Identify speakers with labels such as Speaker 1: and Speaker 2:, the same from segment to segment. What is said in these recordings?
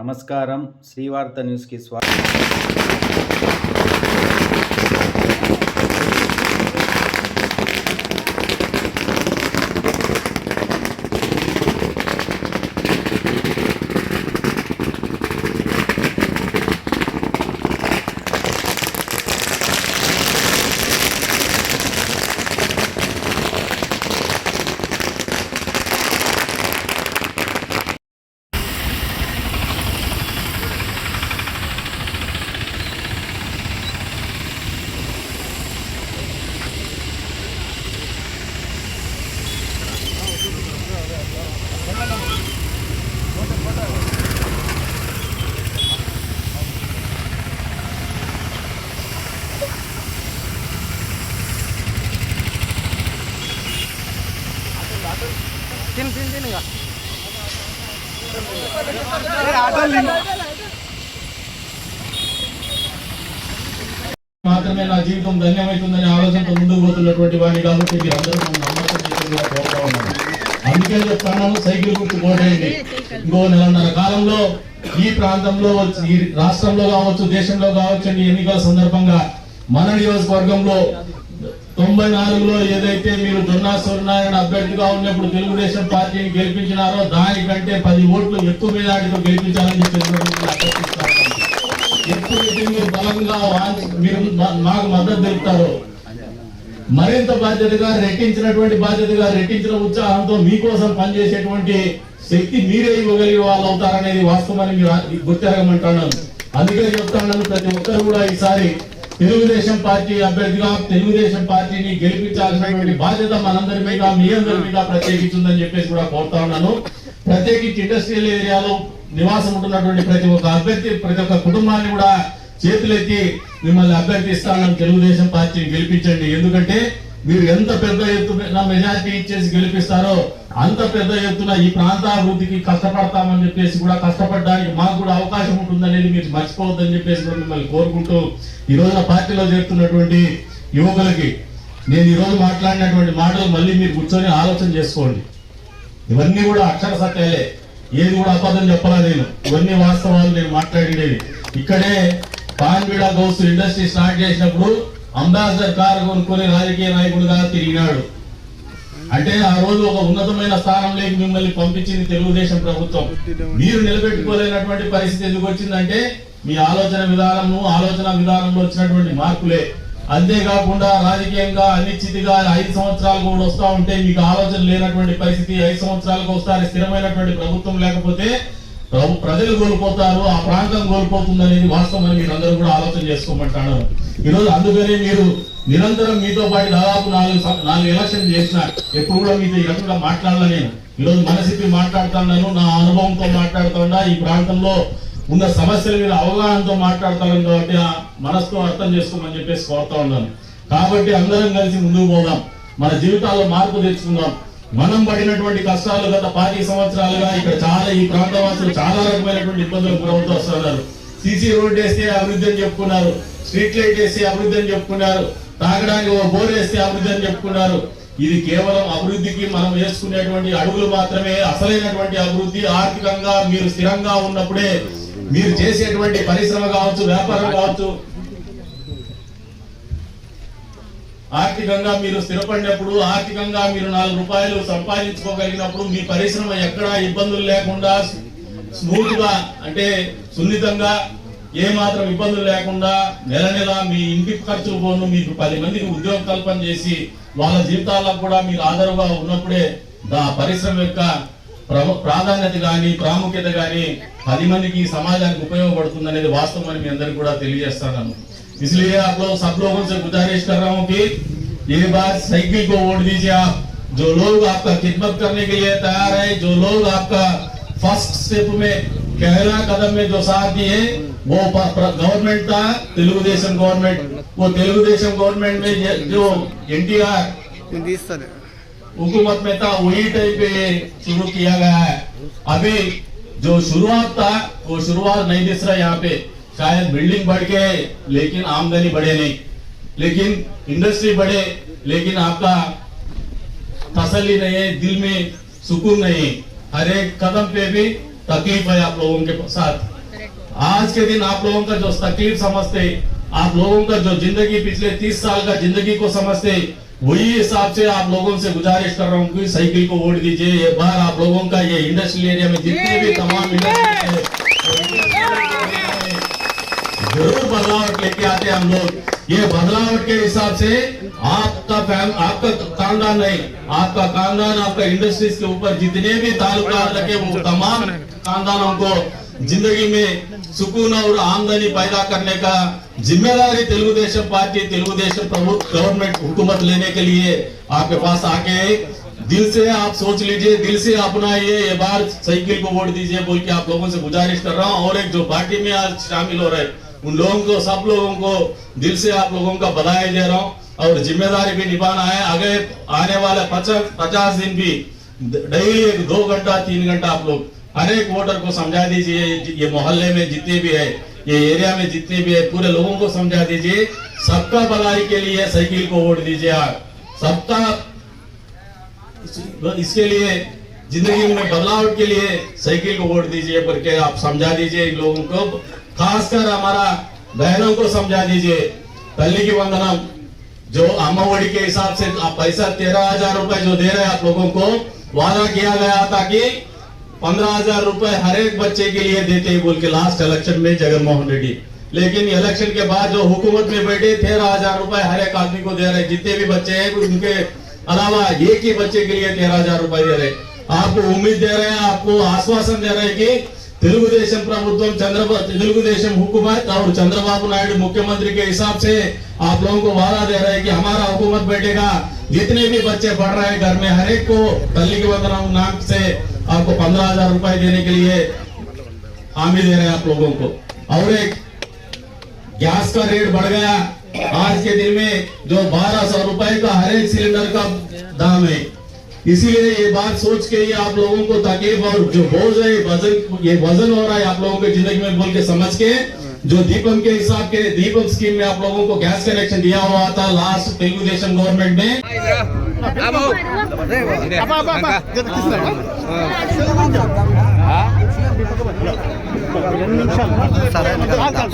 Speaker 1: నమస్కారం. శ్రీవార్త న్యూస్కి స్వాగతం.
Speaker 2: ధన్యమవుతుందనే ఆలోచనతో ముందుకు పోతున్నటువంటి వాడిని కాబట్టి మీరు అందరూ నన్ను నమ్మకం చేసేలా కోరుతా ఉన్నాను. అందుకే చెప్తాను సైకిల్ గుర్తు కోటేయండి ఇంకో నెలన్నర కాలంలో ఈ ప్రాంతంలో వచ్చి- ఈ రాష్ట్రంలో కావచ్చు దేశంలో కావచ్చు ఎన్నికల సందర్భంగా మన నియోజకవర్గంలో తొంభై నాలుగులో ఏదైతే మీరు దొన్నా సూర్యనారాయణ అభ్యర్థిగా ఉన్నప్పుడు తెలుగుదేశం పార్టీని గెలిపించినారో దానికంటే పది ఓట్లు ఎక్కువ మీద గెలిపించాలని చెప్పి ఎప్పుడైతే మీరు బలంగా మీరు మాకు మద్దతు తెలుపుతారో. మరింత బాధ్యతగా రెట్టించినటువంటి బాధ్యతగా రెట్టించిన ఉత్సాహంతో మీకోసం పనిచేసేటువంటి శక్తి మీరే ఇవ్వగలిగే వాళ్ళు అవుతారనేది వాస్తవాన్ని మీరు గుర్తెరగమంటున్నాను. అందుకే చెప్తాను ప్రతి ఒక్కరు కూడా ఈసారి తెలుగుదేశం పార్టీ అభ్యర్థిగా తెలుగుదేశం పార్టీని గెలిపించాల్సినటువంటి బాధ్యత మనందరి మీద మీ అందరి మీద ప్రత్యేకించిందని చెప్పేసి కూడా కోరుతా ఉన్నాను. ప్రత్యేకించి ఇండస్ట్రియల్ ఏరియాలో నివాసం ఉంటున్నటువంటి ప్రతి ఒక్క అభ్యర్థి ప్రతి ఒక్క కుటుంబాన్ని కూడా చేతులెత్తి మిమ్మల్ని అభ్యర్థిస్తానని తెలుగుదేశం పార్టీని గెలిపించండి. ఎందుకంటే మీరు ఎంత పెద్ద ఎత్తున మెజార్టీ ఇచ్చేసి గెలిపిస్తారో అంత పెద్ద ఎత్తున ఈ ప్రాంతాభివృద్ధికి కష్టపడతామని చెప్పేసి కూడా కష్టపడడానికి మాకు కూడా అవకాశం ఉంటుందనేది మీరు మర్చిపోవద్దని చెప్పేసి కూడా మిమ్మల్ని కోరుకుంటూ ఈ రోజున పార్టీలో చేరుతున్నటువంటి యువకులకి నేను ఈరోజు మాట్లాడినటువంటి మాటలు మళ్ళీ మీరు కూర్చొని ఆలోచన చేసుకోండి. ఇవన్నీ కూడా అక్షర సత్యాలే. ఏది కూడా అబద్ధం చెప్పాలా నేను. ఇవన్నీ వాస్తవాలు నేను మాట్లాడినవి ఇక్కడే పాన్విడ గౌస్ ఇండస్ట్రీ స్టార్ట్ చేసినప్పుడు అంబాసిడర్ కారు కొనుక్కొని రాజకీయ నాయకుడిగా తిరిగినాడు. అంటే ఆ రోజు ఒక ఉన్నతమైన స్థానంలోకి మిమ్మల్ని పంపించింది తెలుగుదేశం ప్రభుత్వం. మీరు నిలబెట్టుకోలేనటువంటి పరిస్థితి ఎందుకు వచ్చిందంటే మీ ఆలోచన విధానము ఆలోచన విధానంలో వచ్చినటువంటి మార్పులే. అంతేకాకుండా రాజకీయంగా అనిశ్చితిగా ఐదు సంవత్సరాలు కూడా వస్తా ఉంటే మీకు ఆలోచన లేనటువంటి పరిస్థితి ఐదు సంవత్సరాలకు ఒకసారి స్థిరమైనటువంటి ప్రభుత్వం లేకపోతే ప్రభు ప్రజలు కోల్పోతారు ఆ ప్రాంతం కోల్పోతుంది అనేది వాస్తవం అని మీరు అందరూ కూడా ఆలోచన చేసుకోమంటాను ఈరోజు అందుకనే మీరు నిరంతరం మీతో పాటు దాదాపు నాలుగు నాలుగు ఎలక్షన్ చేసిన ఎప్పుడు కూడా మీతో ఈ రకంగా మాట్లాడాల నేను. ఈరోజు మనసిప్పి మాట్లాడుతున్నాను నా అనుభవంతో మాట్లాడుతున్నా ఈ ప్రాంతంలో ఉన్న సమస్యల మీద అవగాహనతో మాట్లాడతాను కాబట్టి ఆ మనసుతో అర్థం చేసుకోమని చెప్పేసి కోరుతా ఉన్నాను. కాబట్టి అందరం కలిసి ముందుకు పోదాం. మన జీవితాల్లో మార్పు తెచ్చుకుందాం. మనం పడినటువంటి కష్టాలు గత పాతి సంవత్సరాలుగా ఇక్కడ చాలా ఈ ప్రాంతవాసులు చాలా రకమైనటువంటి ఇబ్బందులకు గురవుతూ వస్తున్నారు. సీసీ రోడ్ వేస్తే అభివృద్ధి అని చెప్పుకున్నారు. స్ట్రీట్ లైట్ వేస్తే అభివృద్ధి అని చెప్పుకున్నారు. తాగడానికి ఓ బోర్ వేస్తే అభివృద్ధి అని చెప్పుకున్నారు. ఇది కేవలం అభివృద్ధికి మనం వేసుకునేటువంటి అడుగులు మాత్రమే అసలైనటువంటి అభివృద్ధి ఆర్థికంగా మీరు స్థిరంగా ఉన్నప్పుడే మీరు చేసేటువంటి పరిశ్రమ కావచ్చు వ్యాపారం కావచ్చు ఆర్థికంగా మీరు స్థిరపడినప్పుడు ఆర్థికంగా మీరు నాలుగు రూపాయలు సంపాదించుకోగలిగినప్పుడు మీ పరిశ్రమ ఎక్కడా ఇబ్బందులు లేకుండా స్మూత్గా అంటే సున్నితంగా ఏ మాత్రం ఇబ్బందులు లేకుండా నెల నెల మీ ఇంటి ఖర్చులు పోను మీకు పది మందికి ఉద్యోగ కల్పన చేసి వాళ్ళ జీవితాలకు కూడా మీరు ఆధారంగా ఉన్నప్పుడే ఆ పరిశ్రమ యొక్క ప్రాధాన్యత గాని ప్రాముఖ్యత గాని పది మందికి ఈ సమాజానికి ఉపయోగపడుతుంది అనేది వాస్తవం అని మీ అందరికి కూడా తెలియజేస్తాను इसलिए आप लोग सब लोगों से गुजारिश कर रहा हूँ कि ये बार साइकिल को वोट दीजिए आप जो लोग आपका खिदमत करने के लिए तैयार है जो लोग आपका फर्स्ट स्टेप में पहला कदम में जो साथ दिए वो गवर्नमेंट था तेलुगुदेशम गवर्नमेंट वो तेलुगुदेशम गवर्नमेंट में ये- जो एनटीआर
Speaker 3: నేను తీస్తాను
Speaker 2: हुकूमत में था, वही टाइप पे शुरू किया गया है। अभी जो शुरुआत था, वो शुरुआत नहीं दिख रहा यहाँ पे। शायद बिल्डिंग बढ़ के लेकिन आमदनी बढ़े नहीं। लेकिन इंडस्ट्री बढ़े, लेकिन आपका तसली नहीं है, दिल में सुकून नहीं हर एक कदम पे भी तकलीफ़ है आप लोगों के साथ। आज के दिन आप लोगों का जो तकलीफ़ समझते, आप लोगों का जो ज़िंदगी पिछले तीस साल का ज़िंदगी को समझते वही हिसाब से आप लोगों से गुजारिश कर रहा हूँ कि साइकिल को वोट दीजिए। ये बार आप लोगों का ये इंडस्ट्रियल एरिया में जितने भी तमाम इंडस्ट्री ज़रूर बदलावट लेके आते हैं हम लोग। ये बदलावट के हिसाब से आपका फैम आपका खानदान नहीं आपका खानदान आपका इंडस्ट्रीज़ के ऊपर जितने भी ताल्लुका लगे वो तमाम खानदानों को ज़िंदगी में सुकून और आमदनी पैदा करने का ज़िम्मेदारी तेलुगुदेशम पार्टी, तेलुगुदेशम गवर्नमेंट हुकूमत लेने के लिए आपके पास आके दिल से आप सोच लीजिए, दिल से अपनाइए। ये बार साइकिल को वोट दीजिए, बोल के आप लोगों से गुजारिश कर रहा हूँ। और एक जो पार्टी में आज शामिल हो रहे उन लोगों को, सब लोगों को दिल से आप लोगों का बधाई दे रहा हूँ और ज़िम्मेदारी भी निभाना है। आगे आने वाले पचास दिन भी डेली एक दो घंटा, तीन घंटा आप लोग हर एक वोटर को समझा दीजिए ये मोहल्ले में जितने भी है, ये एरिया में जितने भी है, पूरे लोगों को समझा दीजिए। सबका भलाई के लिए साइकिल को वोट दीजिए आप। सबका इसके लिए ज़िंदगी में बदलाव के लिए साइकिल को वोट दीजिए करके आप समझा दीजिए लोगों को? खासकर हमारा बहनों को समझा दीजिए। तल्ली की वंदनम जो अम्मावड़ी के हिसाब से आप पैसा तेरह हज़ार रुपए जो दे रहे हैं आप लोगों को, वादा किया गया था कि पंद्रह हजार रुपए हर एक बच्चे के लिए देते हैं बोल के लास्ट इलेक्शन में जगन मोहन रेड्डी लेकिन इलेक्शन के बाद जो हुकूमत में बैठे तेरह हजार रुपए हर एक आदमी को दे रहे जितने भी बच्चे हैं उनके अलावा एक ही बच्चे के लिए तेरह हजार रुपए दे रहे आपको उम्मीद दे रहे हैं आपको आश्वासन दे रहे हैं कि తెలుగుదేశం ప్రభుత్వం चंद्रबाबू తెలుగుదేశం हुकूमत और चंद्रबाबू नायडू मुख्यमंत्री के हिसाब से आप लोगों को वादा दे रहे हैं कि हमारा हुकूमत बैठेगा जितने भी बच्चे पढ़ रहे हैं घर में हर एक को तल्ली के वंदना नाम से आपको पंद्रह हज़ार रुपए देने के लिए हामी दे रहे हैं आप लोगों को। और एक गैस का रेट बढ़ गया। आज के दिन में जो बारह सौ रुपए का हर एक सिलेंडर का दाम है। इसीलिए ये बात सोच के ही आप लोगों को तकलीफ़ और जो बोझ है, ये वज़न ये वज़न हो रहा है आप लोगों के ज़िंदगी में बोल के समझ के जो दीपम के हिसाब के दीपम स्कीम में आप लोगों को गैस कनेक्शन दिया हुआ था लास्ट तेलुगु देशम गवर्नमेंट ने।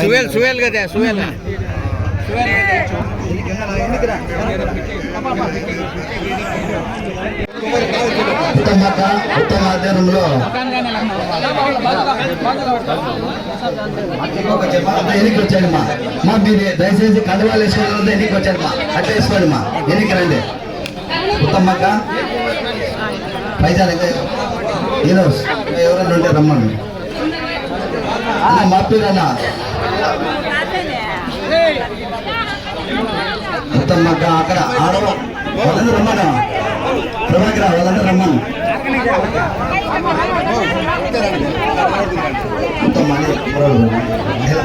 Speaker 3: सुवेल सुवेल गए सुवेल सुवेल
Speaker 4: సువేల్
Speaker 5: ఉత్తమాత ఉత్తమ ఆధ్వర్యంలో ఇంకొక చెప్ప ఎన్నికి మా మీరు దయచేసి కండవాళ్ళు వేసుకోవాలి ఎన్నికి వచ్చాడు మా అట్లా వేసుకోండిమ్మా ఎన్నికి రండి ఉత్తమ్మక్క పైసలు ఏదో ఈరోజు ఎవరైనా ఉంటే రమ్మండి. అన్న, మా పేరన్నా. అన్న ఉత్తమ్మక్క అక్కడ ఆడవాళ్ళు. రమ్మన్నా. రమ్మను వాళ్ళందరూ రమ్మను. ఉత్తమ మహిళ మహిళ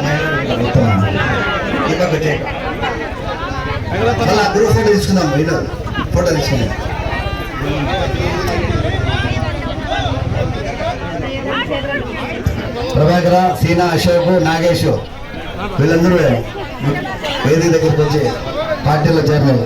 Speaker 5: గ్రూప్ ఫోటో తీసుకుందాం వీళ్ళు. ఫోటో తీసుకుందాం. ప్రభాకర సీనా అశోక్ నాగేష్ వీళ్ళందరూ వేదిక దగ్గరికి వచ్చి పార్టీలో చేరినారు.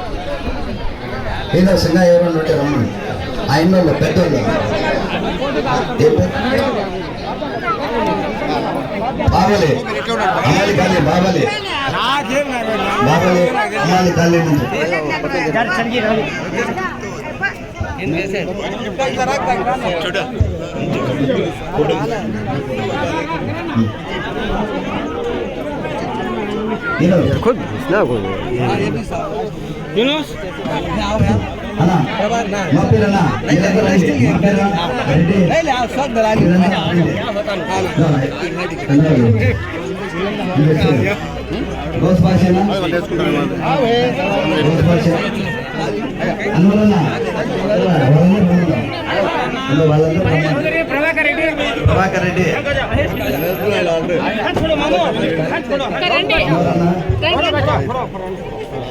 Speaker 5: ఏదో సింగ ఎవరన్నా ఉంటే రమ్మని ఆయన వాళ్ళు పెద్దోళ్ళు ఏ పేరు? బాబాలి అమ్మాలి కాలే బాబాలి బాబాలి అమ్మాలి కాలే నుంచి ఈయన అన్నా మా పేరు అన్నా మీ దగ్గర రండి. మా పేరు రెడ్డి మీరన్నా రండి. కన్నడ. ఇంకొచ్చారు. గోస్ భాష గోస్ భాష అన్నవరన్న వాళ్ళందరూ రమ్మన్నారు. ప్రభాకర్ రెడ్డి ఎవరన్నా?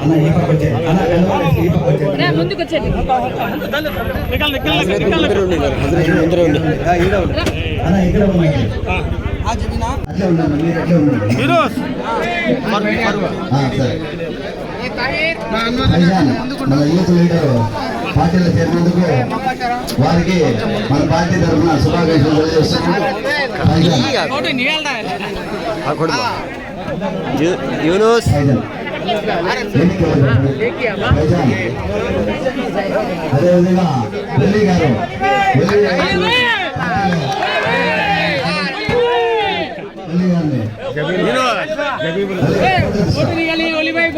Speaker 5: అన్న ఈ పక్క వచ్చే అన్న కనబడేసి ఈ పక్క వచ్చే
Speaker 4: ముందుకు వచ్చేది
Speaker 5: అన్న ఇక్కడ ఉన్నారు అట్లే ఉన్నాను మీరు అట్లే ఉన్నారు ఆ, సరే. ఫైజాన్, మన యూత్ లీడర్ పార్టీలో చేరినందుకు వారికి మన పార్టీ తరఫున శుభాకాంక్షలు తెలియజేస్తున్నాం. ఫైజాన్. ఫైజాన్. ఎన్నిక ఫైజాన్. అదేవిధంగా వెల్లి గారు వెల్లి గారు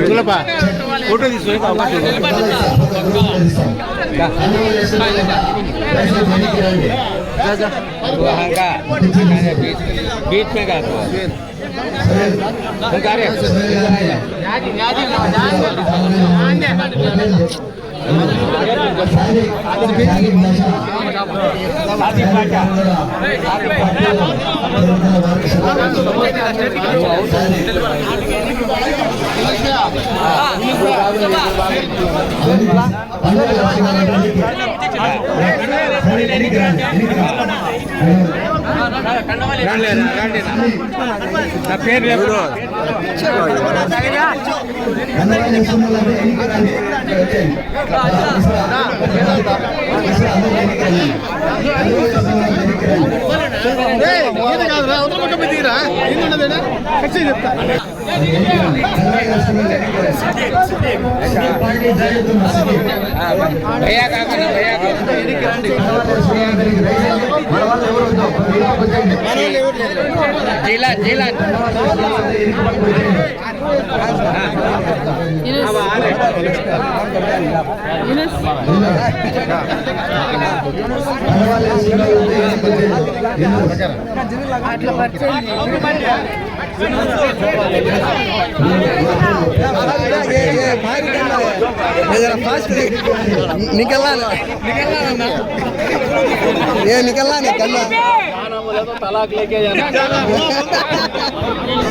Speaker 5: గంగాబాబు
Speaker 3: ఫోటో తీసుకొని बीच में का నా పేరు చెప్పు.
Speaker 2: ఇది కాదురా అవతల పక్క పోయి తీరా ఏంటన్నదేనా ఖచ్చితంగా చెప్తా
Speaker 3: భయ్యా కాకుండా భయ్యా జిలా
Speaker 5: निकलना निकलना ये निकलना नहीं
Speaker 3: तलाक लेके जाना।